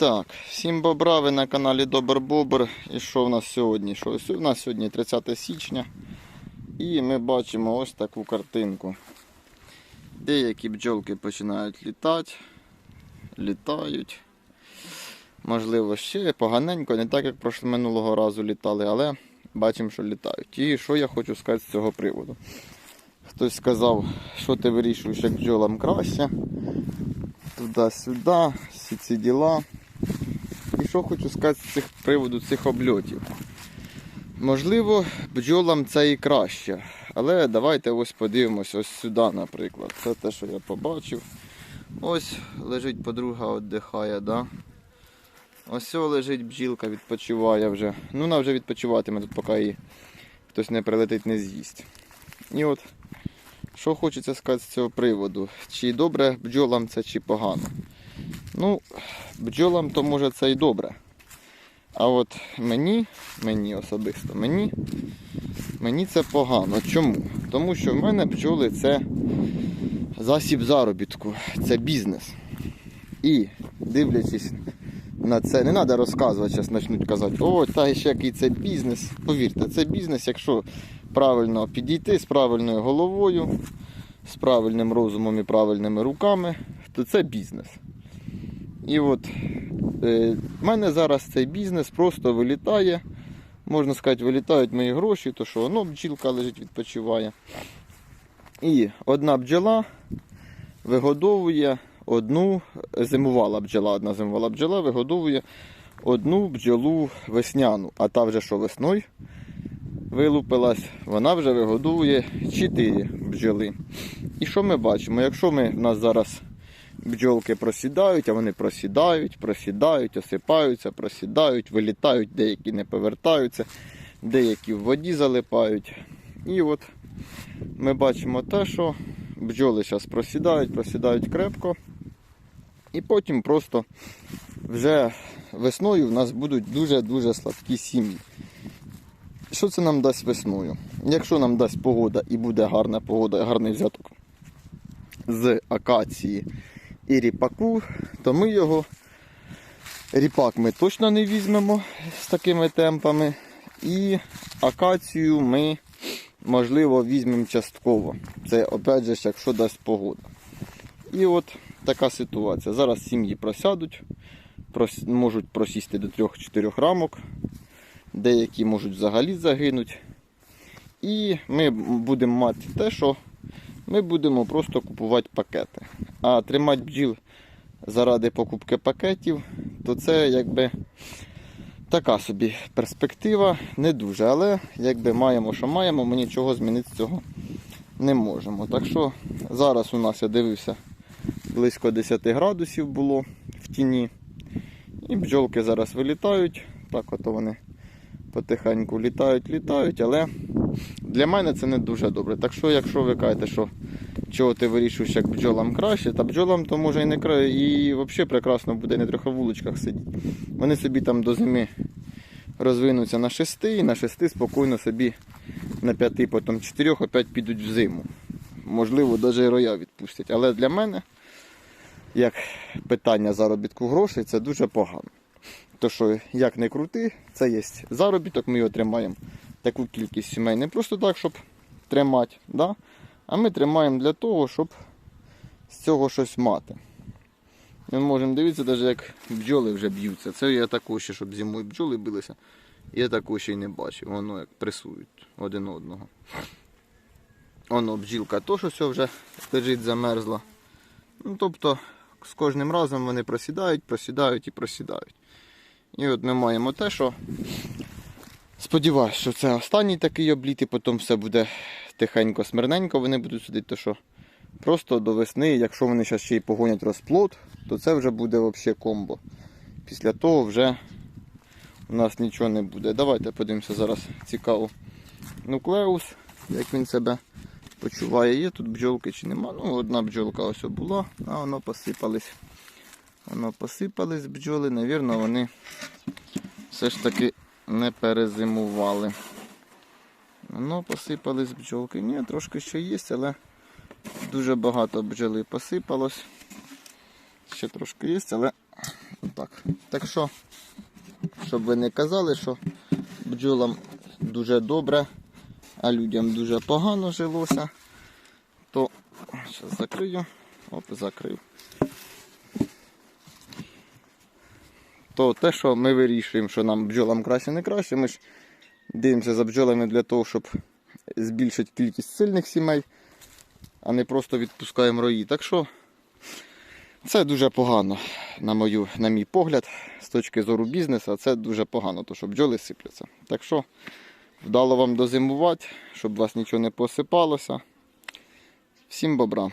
Так, всім бобра, ви на каналі Добр Бобр. І що в нас сьогодні? Що у нас сьогодні 30 січня. І ми бачимо ось таку картинку. Деякі бджолки починають літати, літають. Можливо, ще поганенько, не так, як минулого разу літали, але бачимо, що літають. І що я хочу сказати з цього приводу. Хтось сказав, що ти вирішуєш, як бджолам краще туди-сюди, всі ці діла. Що хочу сказати з цих приводу цих обльотів. Можливо, бджолам це і краще. Але давайте ось подивимось ось сюди, наприклад. Це те, що я побачив. Ось лежить подруга, віддихає, да? Ось лежить бджілка, відпочиває вже. Ну, вона вже відпочиватиме тут, поки її хтось не прилетить, не з'їсть. І от що хочеться сказати з цього приводу? Чи добре бджолам це, чи погано? Ну, бджолам то може це і добре. А от мені, мені особисто, мені, мені це погано. Чому? Тому що в мене бджоли це засіб заробітку, це бізнес. І дивлячись на це, не треба розказувати, зараз почнуть казати, о, та ще який це бізнес. Повірте, це бізнес, якщо правильно підійти з правильною головою, з правильним розумом і правильними руками, то це бізнес. І от е, в мене зараз цей бізнес просто вилітає. Можна сказати, вилітають мої гроші, то що ну, бджілка лежить, відпочиває. І одна бджола вигодовує одну, зимувала бджола, одна зимувала бджола, вигодовує одну бджолу весняну, а та вже що весною вилупилась, вона вже вигодовує 4 бджоли. І що ми бачимо? Якщо ми, в нас зараз бджолки просідають, а вони просідають, просідають, осипаються, просідають, вилітають, деякі не повертаються, деякі в воді залипають. І от ми бачимо те, що бджоли зараз просідають, просідають крепко. І потім просто вже весною в нас будуть дуже-дуже сладкі сім'ї. Що це нам дасть весною? Якщо нам дасть погода і буде гарна погода, гарний взяток з акації і ріпаку, то ми його, ріпак ми точно не візьмемо з такими темпами. І акацію ми, можливо, візьмемо частково. Це, опять же, якщо дасть погода. І от така ситуація. Зараз сім'ї просядуть, прос- можуть просісти до 3-4 рамок деякі можуть взагалі загинути. І ми будемо мати те, що ми будемо просто купувати пакети. А тримати бджіл заради покупки пакетів, то це якби така собі перспектива, не дуже. Але якби маємо, що маємо, ми нічого змінити цього не можемо. Так що зараз у нас я дивився близько 10 градусів було в тіні. І бджолки зараз вилітають. Так от вони потихеньку літають, літають, але для мене це не дуже добре. Так що, якщо ви кажете, що чого ти вирішуєш, як бджолам краще, та бджолам то може і не краще, і взагалі прекрасно буде не трохи в вуличках сидіти. Вони собі там до зими розвинуться на шести, і на шести спокійно собі на п'яти, потім чотирьох опять підуть в зиму. Можливо, навіть і роя відпустять. Але для мене, як питання заробітку грошей, це дуже погано. То що, як не крути, це є заробіток, ми його тримаємо таку кількість сімей. Не просто так, щоб тримати, да? а ми тримаємо для того, щоб з цього щось мати. Ми можемо дивитися, навіть як бджоли вже б'ються. Це я також щоб зимою бджоли билися. Я також ще й не бачив. Воно як пресують один одного. Воно бджілка теж все вже лежить замерзла. Ну, тобто з кожним разом вони просідають, просідають і просідають. І от ми маємо те, що сподіваюся, що це останній такий обліт, і потім все буде тихенько, смирненько, вони будуть сидіти, то що просто до весни, якщо вони зараз ще й погонять розплод, то це вже буде взагалі комбо. Після того вже у нас нічого не буде. Давайте подивимося зараз цікаво. Нуклеус, як він себе почуває. Є тут бджолки чи нема. Ну, одна бджолка ось була, а воно посипались. Воно посипались бджоли, навірно, вони все ж таки не перезимували. Воно посипались бджолки. Ні, трошки ще є, але дуже багато бджоли посипалось. Ще трошки є, але Отак. Так що, щоб ви не казали, що бджолам дуже добре, а людям дуже погано жилося, то зараз закрию. Оп, закрив. То те, що ми вирішуємо, що нам бджолам краще, не краще, ми ж дивимося за бджолами для того, щоб збільшити кількість сильних сімей, а не просто відпускаємо рої. Так що це дуже погано, на, мою, на мій погляд, з точки зору бізнесу, це дуже погано, то що бджоли сипляться. Так що вдало вам дозимувати, щоб вас нічого не посипалося. Всім бобра.